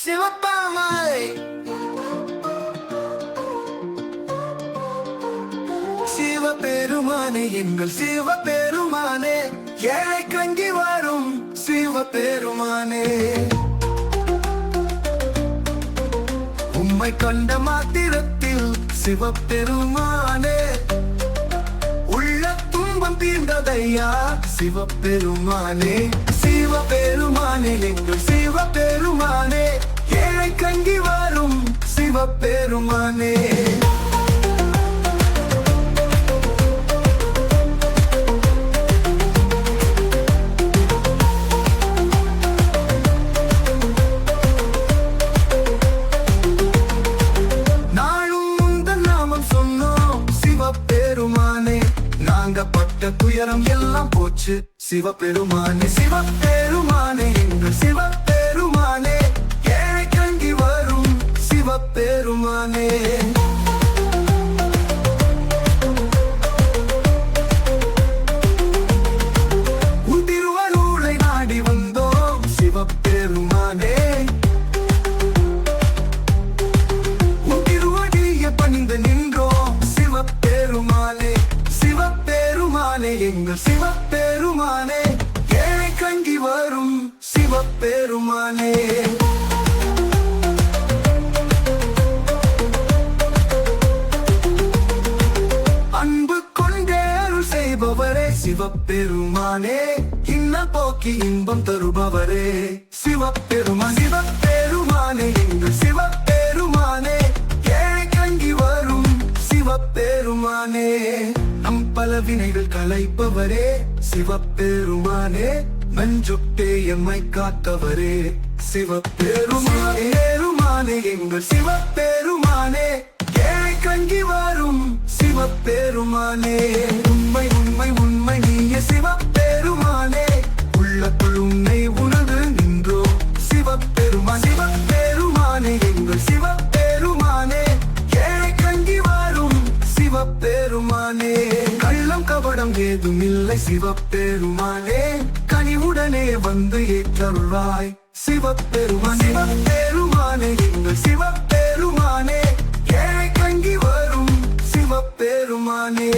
சிவப்பாமலை சிவபெருமானே எங்கள் சிவபெருமானே ஏழை கங்கி வரும் சிவபெருமானே உம்மை கண்ட மாத்திரத்தில் சிவபெருமானே உள்ள துன்பம் தீர்ந்ததையா சிவபெருமானே சிவபெருமானே எங்கள் சிவபெருமானே நாளும் உந்தன் நாமம் சொன்னோம் நாங்க பட்ட துயரம் எல்லாம் போச்சு சிவபெருமானே. சிவபெருமானே சிவபெருமானே அன்பு கொண்டே அருள் செய்பவரே சிவப்பெருமானே இன்ன போக்கி இன்பம் தருபவரே சிவபெருமான். சிவப்பெருமானே எங்கள் சிவப்பெருமானே ஏழை கங்கி வரும் சிவப்பெருமானே பல வினைகள் கலைப்பவரே சிவப்பெருமானே மஞ்சுட்டே எம்மை காத்தவரே. சிவப்பெருமானே பெருமானே எங்கள் சிவப்பெருமானே ஏழை கங்கி வரும் சிவப்பெருமானே உண்மை உண்மை உண்மை நீய சிவபெருமானே. அங்கேதுமில்லை சிவப்பெருமானே கனிவுடனே வந்து ஏற்றருள்வாய் சிவபெருமான். சிவப்பெருமானே எங்கள் சிவப்பெருமானே ஏழை கங்கி வரும் சிவப்பெருமானே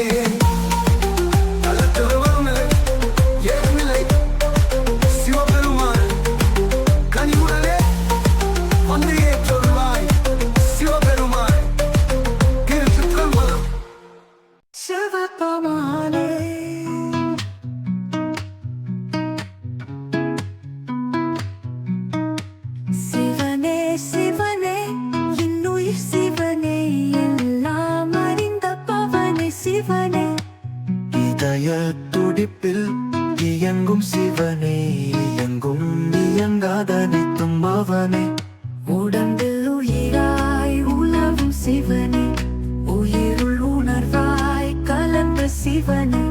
சிவனே.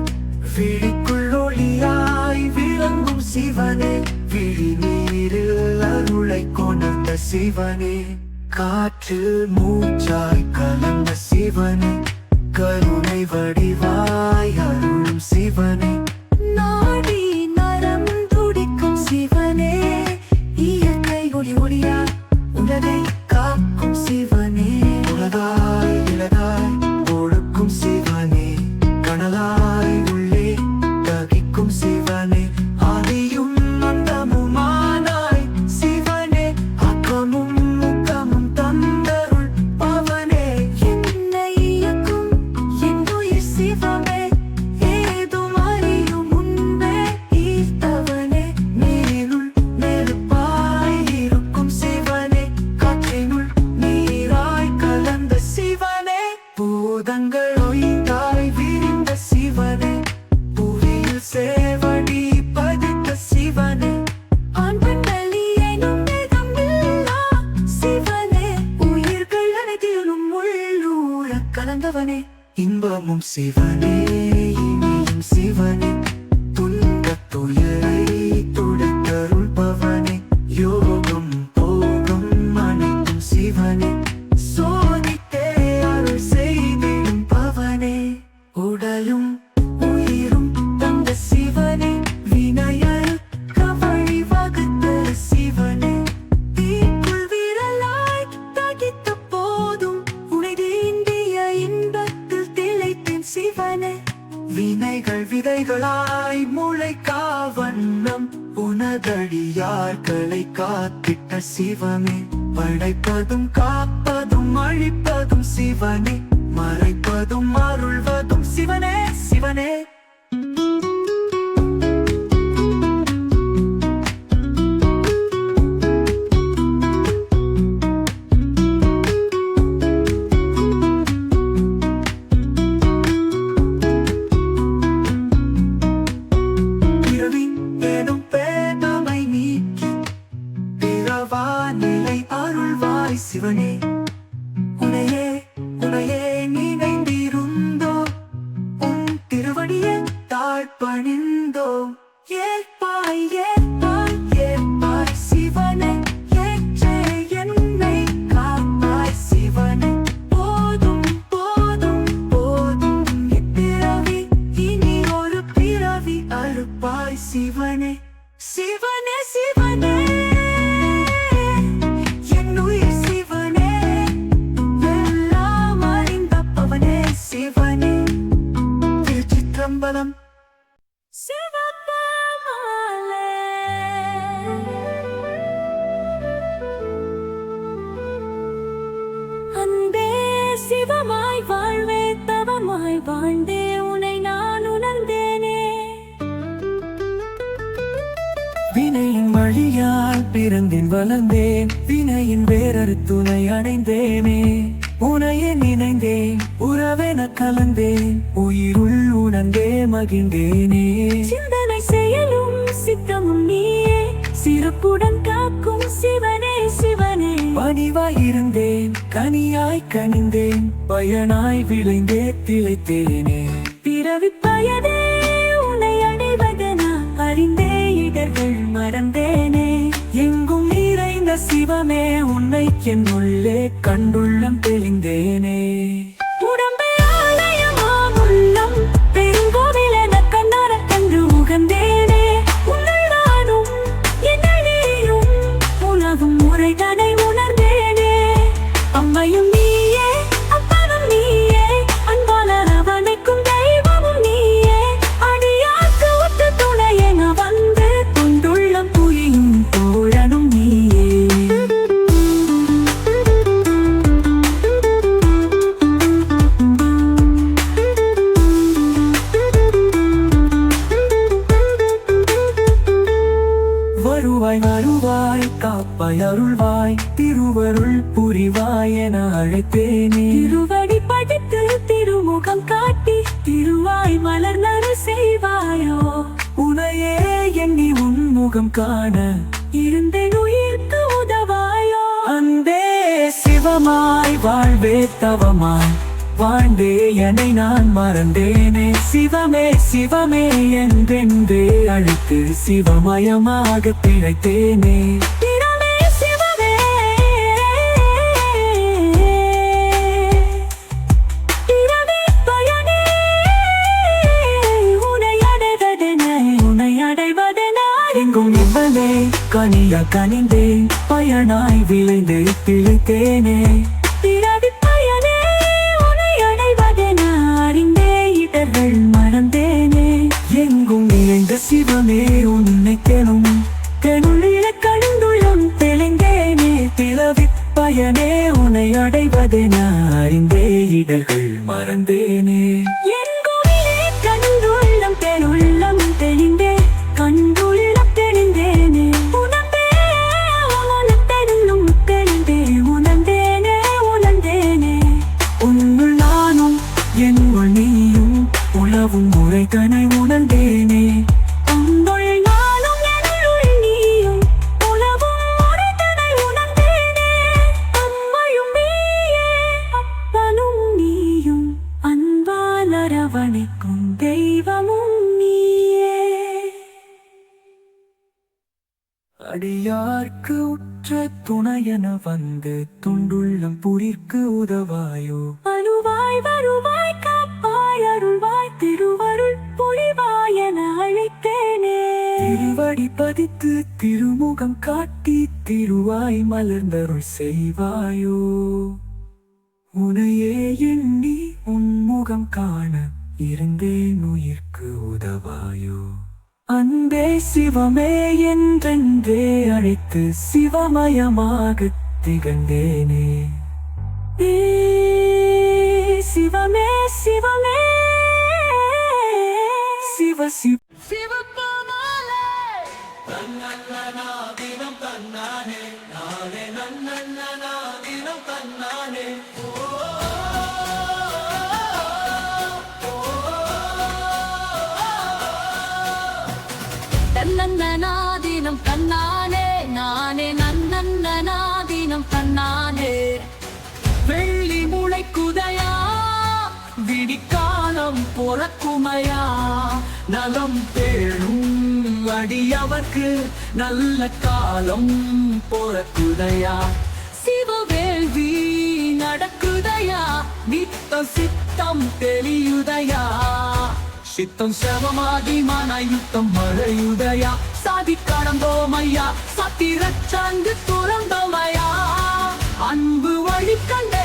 விழிக்குள் ஒளியாய் விளங்கும் சிவனே. விழி நீரில் அருளை கொணர்ந்த சிவனே. காற்று மூச்சாய் கலந்த சிவனே. கருணை வடிவாய் அருளும் சிவனே. நாடி நரம் துடிக்கும் சிவனே. இயற்கை ஒளி ஒளியா உடனே அடியார்களை காத்திட்ட சிவனே படைப்பதும் காப்பதும் அழிப்பதும் சிவனே மறைப்பதும் அருள்வதும் சிவனே சிவனே. சிவனே உனையே உனையே நினைந்திருந்தோ உன் திருவடியே தாழ்பணிந்தோம் ஏற்பாய் ஏற்பாய் ஏற்பாய் சிவனே ஏற்றே என்னை காப்பாய் சிவனே போதும் போதும் போதும் இப்பிறவி இனி ஒரு பிறவி அறுப்பாய் சிவனே சிவனே சிவனே வழியால் பிறந்தேன் வளர்ந்தேன். வினையின் வேறொரு துணை அடைந்தேனே. உனையே நினைந்தேன். உறவென கலந்தேன். உயிருள் உணர்ந்தே மகிழ்ந்தேனே. சிந்தனை செயலும் சித்தமும் நீயே. சிறப்புடன் காக்கும் சிவனே சிவனே. பணிவாய் இருந்தேன். கனியாய் கனிந்தேன். பயனாய் விளைந்தே திளைத்தேனே. பிறவி பயனே உன்னை அடைவதென அறிந்தே இடர்கள் நிறைந்த சிவமே உன்னை என் உள்ளே கண்டுள்ளம் தெளிந்தேனே. திருவடி படித்து திருமுகம் காட்டி திருவாய் மலர் மலர்நறு செய்வாயோ? உனையே எண்ணி உன்முகம் காண இருந்தேன் உயிர்க்கு உதவாயோ? அன்பே சிவமாய் வாழ்வே தவமாய் வாழ்ந்தே என்னை நான் மறந்தேனே. சிவமே சிவமே என்றென்றே அழைத்து சிவமயமாக பிழைத்தேனே. கனிந்தேன் பயனாய் விளைந்து பிழைத்தேனே பிறவி பயனே உனை அடைவதென அறிந்தே இடர்கள் மறந்தேனே. எங்கும் நிறைந்த சிவமே உன்னை தெனும் தெனுள்ளில கண்டுள்ளம் தெளிந்தேனே. பிறவி பயனே உன்னை அடைவதென அறிந்தே இடர்கள் மறந்தேனே. அடியார்க்கு உற்ற துணையென வந்து துண்டுள்ளம் புரிற்கு உதவாயோ? அருவாய் வருவாய் காப்பாய் அருள்வாய் திருவருள் புரிவாய் என அழைத்தேனே. திருவடி பதித்து திருமுகம் காட்டி திருவாய் மலர்ந்தருள் செய்வாயோ? உனையே எண்ணி உன் முகம் காண இருந்தேன் உயிர்க்கு உதவாயோ? அன்பே சிவமே என்றென்றே அழைத்து சிவமயமாக திகழ்ந்தேனே. சிவமே சிவமே. சிவ சிவ. தன்னன்னாதீனம் பொறக்குமையா நலம் பேணும் அடியவர்க்கு நல்ல காலம் பொறக்குதையா? சிவவேள்வி நடக்குதையா? நித்த சித்தம் தெளியுதையா? சித்தம் சிரமமாகி மன யுத்தம் மழையுதையா சாதி கடந்தோமையா? சத்திரச்சங்கு துறந்தோமையா? அன்பு வழி கண்ட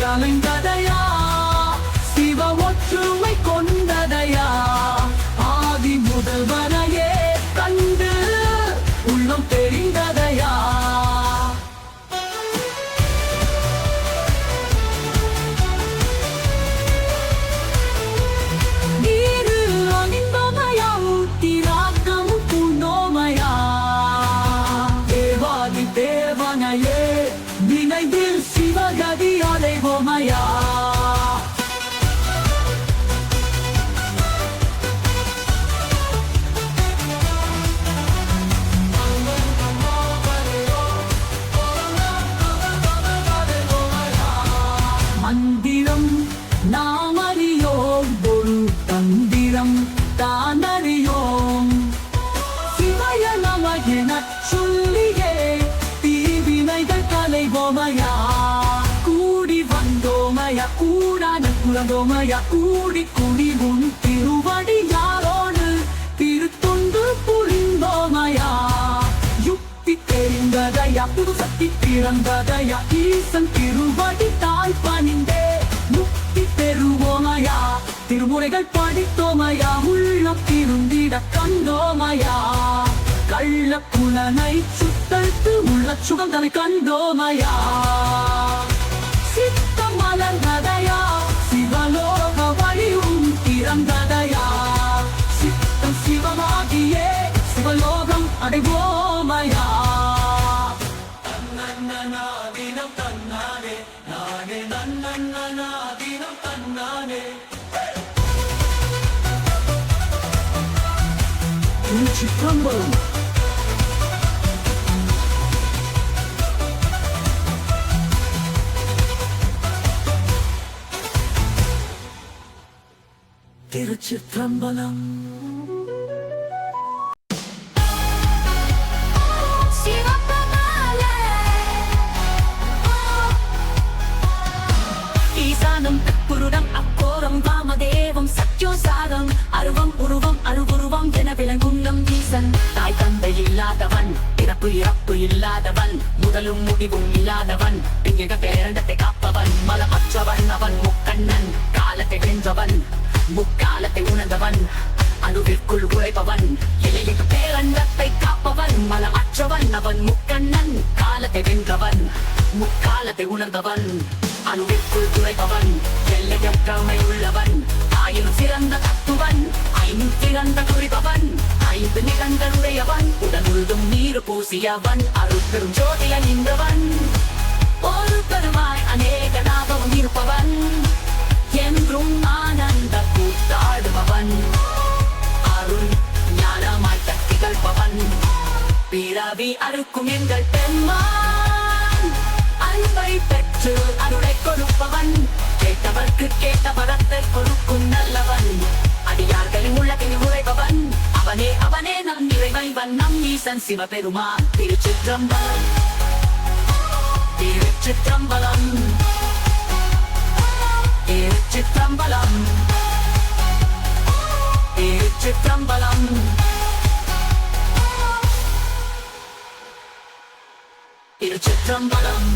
கலைந்ததையா சிவ ஒற்றுமை கலைவோமையா கூடி வந்தோமையா? கூடான குலந்தோமையா? கூடி குடி உன் திருவடி யாரோடு திருத்தொண்டு புரிந்தோமயா? யுக்தி தெரிந்ததையா? புது சக்தி பிறந்ததையா? ஈசன் திருவடி தாய் பணிந்தே. முக்தி பெறுவோமயா? திருமுறைகள் படித்தோமயா? உள்ள திருந்திட கண்டோமயா? கள்ள புலனை சுத்தத்து உள்ள சுகந்தனை கண்டோமையா சித்த மலர்ந்ததையா சிவலோக வழியும் திறந்ததையா சித்தம் சிவமாகியே சிவலோகம் அடைவோமையா தன்னன்னாதீனம் தன்னானே நானே நன்னன்னாதீனம் தன்னானே திருச்சிற்றம்பலம் ஈசானம் தற்புருடம் அக்கோரம் வாமதேவம் சத்யோசாரம் அருவம் உருவம் அருவுருவம் என விளங்கும் நம் ஈசன். தாய் தந்தை இல்லாதவன் பிறப்பு இறப்பு இல்லாதவன் முதலும் முடிவும் இல்லாதவன் பிங்கிக பேரண்டத்தை காப்பவன் மலமற்றவன் அவன் முக்கண்ணன். முக்காலத்தை உணர்ந்தவன் அணுவிற்குள் உழைப்பவன் எல்லைக்கு பேரண்டத்தை காப்பவன் மல அற்றவன் அவன் முக்கண்ணன் காலத்தை வென்றவன் முக்காலத்தை உணர்ந்தவன் அணுவிற்குள் துளைப்பவன் எல்லையற்றமை உள்ளவன் ஆயிரம் சிறந்த தத்துவன் ஐந்து சிறந்த குறிப்பவன் ஐந்து நிகழ்ந்தனுடையவன் உடனுள்ளும் நீர் பூசியவன் அருட்பெரும் ஜோதிய நின்றவன் ஒரு பெருமாய் அநேக ஞாபகம் இருப்பவன். என்றும் ஆனந்த கூத்தாடுபவன். அருள் ஞானமாய் திகழ்பவன் பிறவி அறுக்கும் எங்கள் பெண்மான் அன்பை பெற்று அருளை கொடுப்பவன். கேட்டவர்க்கு கேட்ட வரத்தை கொடுக்கும் நல்லவன். அடியார்களின் உள்ளத்தில் உழைப்பவன். அவனே அவனே நம் இறைவன். நம் ஈசன் சிவபெருமான். திருச்சிற்றம்பலம். திருச்சிற்றம்பலம். திருச்சிற்றம்பலம் திருச்சிற்றம்பலம் திருச்சிற்றம்பலம்